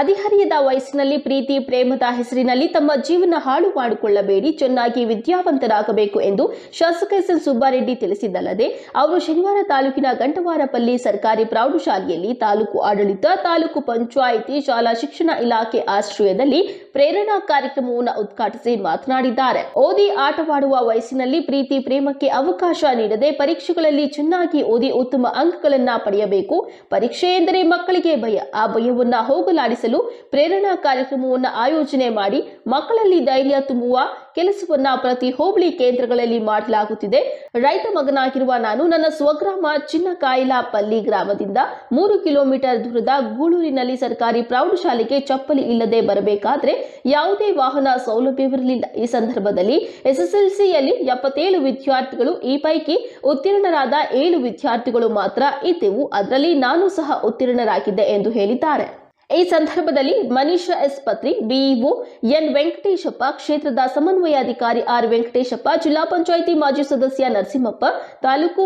ಹದಿಹರಿಯದ ವಯಸ್ಸಿನಲ್ಲಿ ಪ್ರೀತಿ, ಪ್ರೇಮದ ಹೆಸರಿನಲ್ಲಿ ತಮ್ಮ ಜೀವನ ಹಾಳು ಮಾಡಿಕೊಳ್ಳಬೇಡಿ, ಚೆನ್ನಾಗಿ ವಿದ್ಯಾವಂತರಾಗಬೇಕು ಎಂದು ಶಾಸಕ ಎಸ್ ಸುಬ್ಬಾರೆಡ್ಡಿ ತಿಳಿಸಿದ್ದಲ್ಲದೆ, ಅವರು ಶನಿವಾರ ತಾಲೂಕಿನ ಗಂಟವಾರಪಲ್ಲಿ ಸರ್ಕಾರಿ ಪ್ರೌಢಶಾಲೆಯಲ್ಲಿ ತಾಲೂಕು ಆಡಳಿತ, ತಾಲೂಕು ಪಂಚಾಯಿತಿ ಶಾಲಾ ಶಿಕ್ಷಣ ಇಲಾಖೆ ಆಶ್ರಯದಲ್ಲಿ ಪ್ರೇರಣಾ ಕಾರ್ಯಕ್ರಮವನ್ನು ಉದ್ಘಾಟಿಸಿ ಮಾತನಾಡಿದ್ದಾರೆ. ಓದಿ, ಆಟವಾಡುವ ವಯಸ್ಸಿನಲ್ಲಿ ಪ್ರೀತಿ, ಪ್ರೇಮಕ್ಕೆ ಅವಕಾಶ ನೀಡದೆ ಪರೀಕ್ಷೆಗಳಲ್ಲಿ ಚೆನ್ನಾಗಿ ಓದಿ ಉತ್ತಮ ಅಂಕಗಳನ್ನ ಪಡೆಯಬೇಕು. ಪರೀಕ್ಷೆ ಎಂದರೆ ಮಕ್ಕಳಿಗೆ ಭಯ. ಆ ಭಯವನ್ನ ಹೋಗಲಾಡಿಸಲು ಪ್ರೇರಣಾ ಕಾರ್ಯಕ್ರಮವನ್ನು ಆಯೋಜನೆ ಮಾಡಿ ಮಕ್ಕಳಲ್ಲಿ ಧೈರ್ಯ ತುಂಬುವ ಕೆಲಸವನ್ನ ಪ್ರತಿ ಹೋಬಳಿ ಕೇಂದ್ರಗಳಲ್ಲಿ ಮಾಡಲಾಗುತ್ತಿದೆ. ರೈತ ಮಗನಾಗಿರುವ ನಾನು ನನ್ನ ಸ್ವಗ್ರಾಮ ಚಿನ್ನಕಾಯಿಲಾಪಲ್ಲಿ ಗ್ರಾಮದಿಂದ ಮೂರು ಕಿಲೋಮೀಟರ್ ದೂರದ ಗೂಳೂರಿನಲ್ಲಿ ಸರ್ಕಾರಿ ಪ್ರೌಢಶಾಲೆಗೆ ಚಪ್ಪಲಿ ಇಲ್ಲದೆ ಬರಬೇಕಾದ್ರೆ ಯಾವುದೇ ವಾಹನ ಸೌಲಭ್ಯವಿರಲಿಲ್ಲ. ಈ ಸಂದರ್ಭದಲ್ಲಿ ಎಸ್ಎಸ್ಎಲ್ಸಿಯಲ್ಲಿ ಎಪ್ಪತ್ತೇಳು ವಿದ್ಯಾರ್ಥಿಗಳು, ಈ ಪೈಕಿ ಉತ್ತೀರ್ಣರಾದ ಏಳು ವಿದ್ಯಾರ್ಥಿಗಳು ಮಾತ್ರ ಇದ್ದೆವು. ಅದರಲ್ಲಿ ನಾನು ಸಹ ಉತ್ತೀರ್ಣರಾಗಿದ್ದೆ ಎಂದು ಹೇಳಿದ್ದಾರೆ. ಈ ಸಂದರ್ಭದಲ್ಲಿ Manisha S Patri BEO N Venkateshappa, ಕ್ಷೇತ್ರದ ಸಮನ್ವಯಾಧಿಕಾರಿ ಆರ್ ವೆಂಕಟೇಶಪ್ಪ, ಜಿಲ್ಲಾ ಪಂಚಾಯಿತಿ ಮಾಜಿ ಸದಸ್ಯ ನರಸಿಂಹಪ್ಪ, ತಾಲೂಕು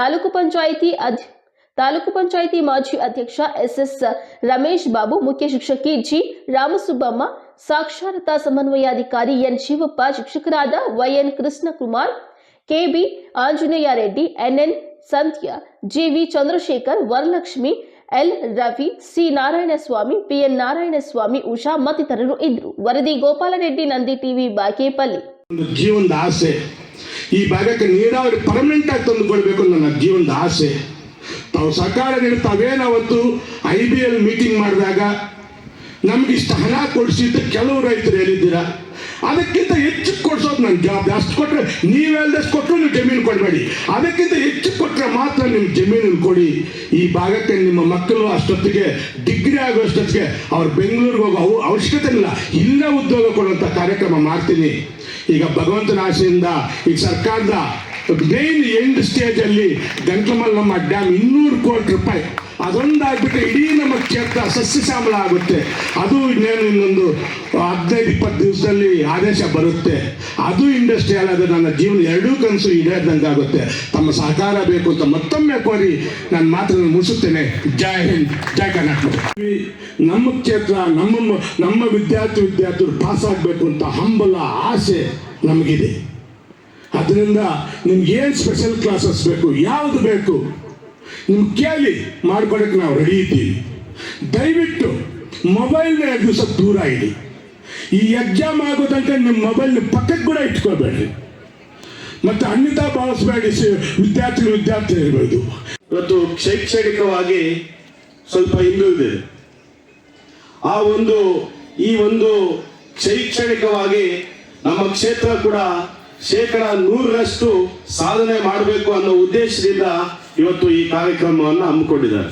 ತಾಲೂಕು ಪಂಚಾಯಿತಿ ಅಧ್ಯ ತಾಲೂಕು ಪಂಚಾಯಿತಿ ಮಾಜಿ ಅಧ್ಯಕ್ಷ ಎಸ್ಎಸ್ ರಮೇಶ್ ಬಾಬು, ಮುಖ್ಯ ಶಿಕ್ಷಕಿ ಜಿ ರಾಮಸುಬ್ಬಮ್ಮ, ಸಾಕ್ಷರತಾ ಸಮನ್ವಯಾಧಿಕಾರಿ ಎನ್ ಶಿವಪ್ಪ, ಶಿಕ್ಷಕರಾದ YN Krishnakumar KB Anjaneya Reddy NN Santya GV Chandrashekar, Varalakshmi L Ravi, C Narayanaswamy PN Narayanaswamy, Usha ಮತ್ತಿತರರು ಇದ್ರು ವರದಿ ಗೋಪಾಲರೆಡ್ಡಿ ನಂದಿ ಟಿವಿ ಒಂದು ಜೀವನದ ಆಸೆ. ಈ ಭಾಗಕ್ಕೆ ನೀರಾವರಿ ಪರ್ಮನೆಂಟ್ ಆಗಿ ತಂದು ಕೊಡಬೇಕು ನನ್ನ ಜೀವನದ ಆಸೆ. ತಾವು ಸರ್ಕಾರ ನೀಡುತ್ತಾವೇನು ಅವತ್ತು ಐ ಬಿ ಮೀಟಿಂಗ್ ಮಾಡಿದಾಗ, ನಮ್ಗೆ ಇಷ್ಟು ಹಣ ಕೊಡಿಸಿದ್ದು ಕೆಲವು ರೈತರು ಹೇಳಿದ್ದೀರಾ ಅದಕ್ಕಿಂತ ಹೆಚ್ಚು ಕೊಡ್ಸೋದು ನನ್ನ ಜಾಬ್. ಅಷ್ಟು ಕೊಟ್ಟರೆ ನೀವೆಲ್ಲದಷ್ಟು ಕೊಟ್ಟರು ನೀವು ಜಮೀನು ಕೊಡಬೇಡಿ. ಅದಕ್ಕಿಂತ ಹೆಚ್ಚು ಕೊಟ್ಟರೆ ಮಾತ್ರ ನಿಮ್ಮ ಜಮೀನು ಕೊಡಿ. ಈ ಭಾಗಕ್ಕೆ ನಿಮ್ಮ ಮಕ್ಕಳು ಅಷ್ಟೊತ್ತಿಗೆ, ಡಿಗ್ರಿ ಆಗೋಷ್ಟೊತ್ತಿಗೆ ಅವ್ರು ಬೆಂಗಳೂರಿಗೆ ಹೋಗೋ ಅವು ಅವಶ್ಯಕತೆ ಇಲ್ಲ. ಇಲ್ಲೇ ಉದ್ಯೋಗ ಕೊಡುವಂಥ ಕಾರ್ಯಕ್ರಮ ಮಾಡ್ತೀನಿ. ಈಗ ಭಗವಂತನ ಆಶೆಯಿಂದ ಈಗ ಸರ್ಕಾರದ ಮೇನ್ ಎಂಡ್ ಸ್ಟೇಜಲ್ಲಿ ಗಂಟಮಲ್ಲಮ್ಮ ಡ್ಯಾಮ್ ಇನ್ನೂರು ಕೋಟಿ ರೂಪಾಯಿ. ಅದೊಂದಾಗ್ಬಿಟ್ರೆ ಇಡೀ ನಮ್ಮ ಕ್ಷೇತ್ರ ಸಸ್ಯಶ್ಯಾಮಲ ಆಗುತ್ತೆ. ಅದು ಇನ್ನೇನು ಇನ್ನೊಂದು ಹದಿನೈದು, ಇಪ್ಪತ್ತು ದಿವಸದಲ್ಲಿ ಆದೇಶ ಬರುತ್ತೆ. ಅದು ಇಂಡಸ್ಟ್ರಿಯಲ್ ಅದು ನನ್ನ ಜೀವನ ಎರಡೂ ಕನಸು ಈಡೇರಿದಂಗೆ ಆಗುತ್ತೆ ತಮ್ಮ ಸಹಕಾರ ಬೇಕು ಅಂತ ಮತ್ತೊಮ್ಮೆ ಕೋರಿ ನಾನು ಮಾತನ್ನು ಮುಗಿಸುತ್ತೇನೆ. ಜೈ ಹಿಂದ್, ಜೈ ಕರ್ನಾಟಕ. ನಮ್ಮ ಕ್ಷೇತ್ರ, ನಮ್ಮ ನಮ್ಮ ವಿದ್ಯಾರ್ಥಿ, ವಿದ್ಯಾರ್ಥಿಗಳು ಪಾಸ್ ಆಗಬೇಕು ಅಂತ ಹಂಬಲ, ಆಸೆ ನಮಗಿದೆ. ಅದರಿಂದ ನಿಮ್ಗೆ ಏನು ಸ್ಪೆಷಲ್ ಕ್ಲಾಸಸ್ ಬೇಕು, ಯಾವುದು ಬೇಕು? ನಿಮ್ಗೆ ಕೇಳಿ ಮಾಡ್ಕೊಡಕ್ಕೆ ನಾವು ರೆಡಿ ಇದ್ದೀವಿ. ದಯವಿಟ್ಟು ಮೊಬೈಲ್ನ ಎರಡು ದಿವಸ ದೂರ ಇಡಿ ಈ ಎಕ್ಸಾಮ್ ಆಗೋ ತನಕ ನಿಮ್ಮ ಮೊಬೈಲ್ ಪಕ್ಕಕ್ಕೆ ಕೂಡ ಇಟ್ಕೋಬೇಡ್ರಿ. ಮತ್ತು ಅನ್ಯತಾ ಭಾವಿಸಬೇಡಿ ವಿದ್ಯಾರ್ಥಿಗಳು ವಿದ್ಯಾರ್ಥಿ ಇರಬಹುದು ಇವತ್ತು ಶೈಕ್ಷಣಿಕವಾಗಿ ಸ್ವಲ್ಪ ಹಿಂದುಳಿದೆ ಆ ಒಂದು, ಈ ಒಂದು ಶೈಕ್ಷಣಿಕವಾಗಿ ನಮ್ಮ ಕ್ಷೇತ್ರ ಕೂಡ ಶೇಕಡ ನೂರರಷ್ಟು ಸಾಧನೆ ಮಾಡಬೇಕು ಅನ್ನೋ ಉದ್ದೇಶದಿಂದ ಇವತ್ತು ಈ ಕಾರ್ಯಕ್ರಮವನ್ನು ಹಮ್ಮಿಕೊಂಡಿದ್ದಾರೆ.